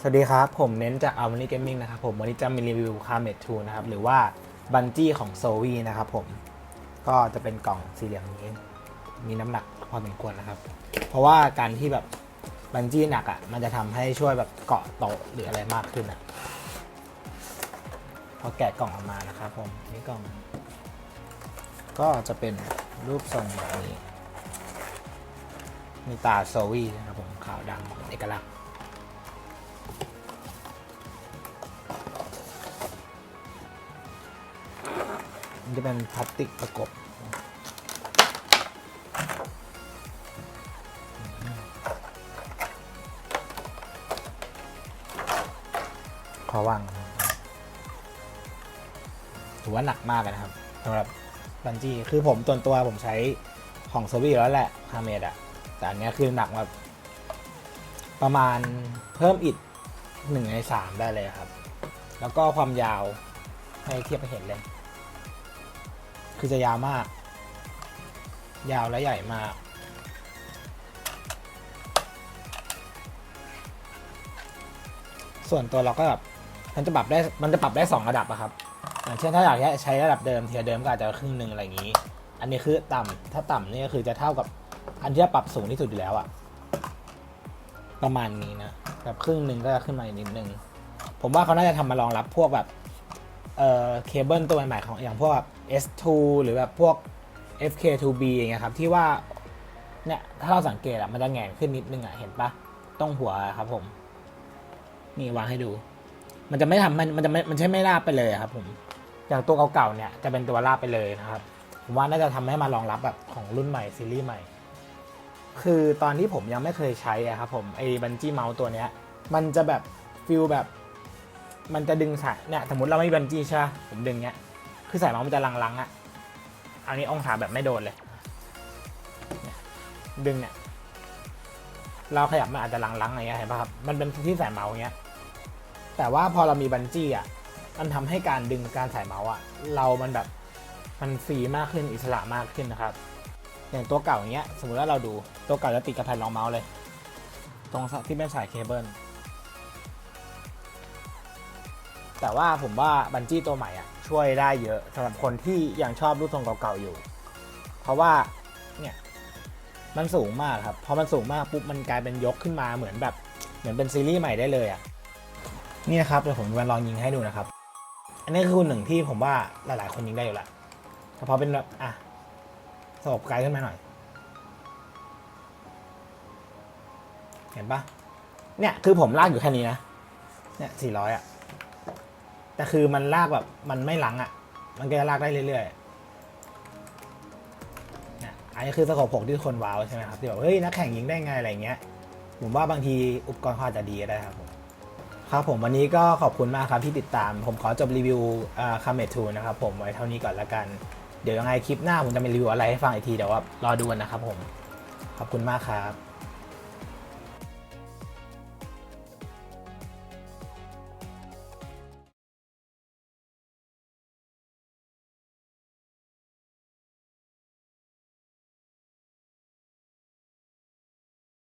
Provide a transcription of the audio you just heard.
สวัสดีครับ ผมเน้นจาก a l m o n y Gaming นะครับผมวันนี้จะมีรีวิว c a r m e t 2นะครับ หรือว่าบันจี้ของ s o v i นะครับผม ก็จะเป็นกล่องสี่เหลี่ยมนี้ มีน้ำหนักพอสมควรนะครับ เพราะว่าการที่แบบบันจี้หนักอะ่ะ มันจะทำให้ช่วยแบบเกาะโต๊ะหรืออะไรมากขึ้นอะ่ะพอแกะกล่องออกมานะครับผมนี่กล่อง ก็จะเป็นรูปทรงแบบนี้ มีตาโซวีนะครับผมขาวดำเอกลักษณ์ มันจะเป็นพลาสติกประกบขอวางถือว่าหนักมากเลยนะครับสำหรับบันจี้คือผมตัวตัวผมใช้ของโซบี้แล้วแหละคาเมดอะแต่อันนี้คือหนักแบบประมาณเพิ่มอิดหนึ่งในสามได้เลยครับ แล้วก็ความยาวให้เทียบไปเห็นเลย คือจะยาวมาก ยาวและใหญ่มาก ส่วนตัวเราก็แบบมันจะปรับได้มันจะปรับได้ 2 ระดับอะครับอย่างเช่นถ้าอยากใช้ระดับเดิมเทียเดิมก็อาจจะครึ่งหนึ่งอะไรอย่างนี้ อันนี้คือต่ำถ้าต่ำนี่ก็คือจะเท่ากับอันที่ปรับสูงที่สุดอยู่แล้วอะประมาณนี้นะแบบครึ่งหนึ่งก็จะขึ้นมาอีกนิดนึงผมว่าเขาน่าจะทำมารองรับพวกแบบ เอ่อเคเบิลตัวใหม่ๆของอย่างพวกแบบ S2 หรือแบบพวก FK2B อย่างเงี้ยครับที่ว่าเนี่ยถ้าเราสังเกตอะมันจะแงนขึ้นนิดนึงอะเห็นปะต้องหัวครับผม นี่วางให้ดู มันจะไม่ทำมันมันจะไม่มันใช่ไม่ราบไปเลยครับ ผม อย่างตัวเก่าๆเนี่ยจะเป็นตัวราบไปเลยนะครับผมว่าน่าจะทำให้มารองรับแบบของรุ่นใหม่ซีรีส์ใหม่ คือตอนที่ผมยังไม่เคยใช้อะครับผมไอ้บันจี้เมาส์ตัวเนี้ย มันจะแบบฟิลแบบ มันจะดึงสายเนี่ยสมมติเราไม่มีบันจี้ใช่ผมดึงเนี้ยคือสายเมาส์มันจะลังๆอะอันนี้องศาแบบไม่โดนเลย ดึงเนี่ยเราขยับมันอาจจะลังๆอะไรเงี้ยเห็นป่ะครับมันเป็นที่สายเมาส์เงี้ยแต่ว่าพอเรามีบันจี้อะมันทำให้การดึงการสายเมาส์อะเรามันแบบมันฟรีมากขึ้นอิสระมากขึ้นนะครับ อย่างตัวเก่าอย่างเงี้ยสมมติว่าเราดูตัวเก่าจะติดกับแผ่นรองเมาส์เลย ตรงที่เป็นสายเคเบิล แต่ว่าผมว่าบันจี้ตัวใหม่อะช่วยได้เยอะสำหรับคนที่ยังชอบรูปทรงเก่าๆอยู่ เพราะว่าเนี่ยมันสูงมากครับพอมันสูงมากปุ๊บมันกลายเป็นยกขึ้นมาเหมือนแบบเหมือนเป็นซีรีส์ใหม่ได้เลยอะนี่นะครับเดี๋ยวผมจะลองยิงให้ดูนะครับ อันนี้คือหนึ่งที่ผมว่าหลายๆ คนยิงได้อยู่ละแต่พอเป็นแบบอะสบไกลขึ้นมาหน่อย เห็นปะเนี่ยคือผมลากอยู่แค่นี้นะเนี่ยสี่ร้อยอะ แต่คือมันลากแบบมันไม่หลังอะ่ะ มันก็จะลากได้เรื่อยๆเนี่ยอันนี้คือสกปรกที่คนว้าวใช่ไหมครับที่แบบเฮ้ยนักแข่งยิงได้ไงอะไรเงี้ย ผมว่าบางทีอุปกรณ์เขาอาจจะดีก็ได้ครับผมครับผมวันนี้ก็ขอบคุณมากครับที่ติดตาม ผมขอจบรีวิวคาเมทูนะครับผมไว้เท่านี้ก่อนละกัน เดี๋ยวยังไงคลิปหน้าผมจะมีรีวิวอะไรให้ฟังอีกทีเดี๋ยวว่ารอดูกันนะครับผม ขอบคุณมากครับ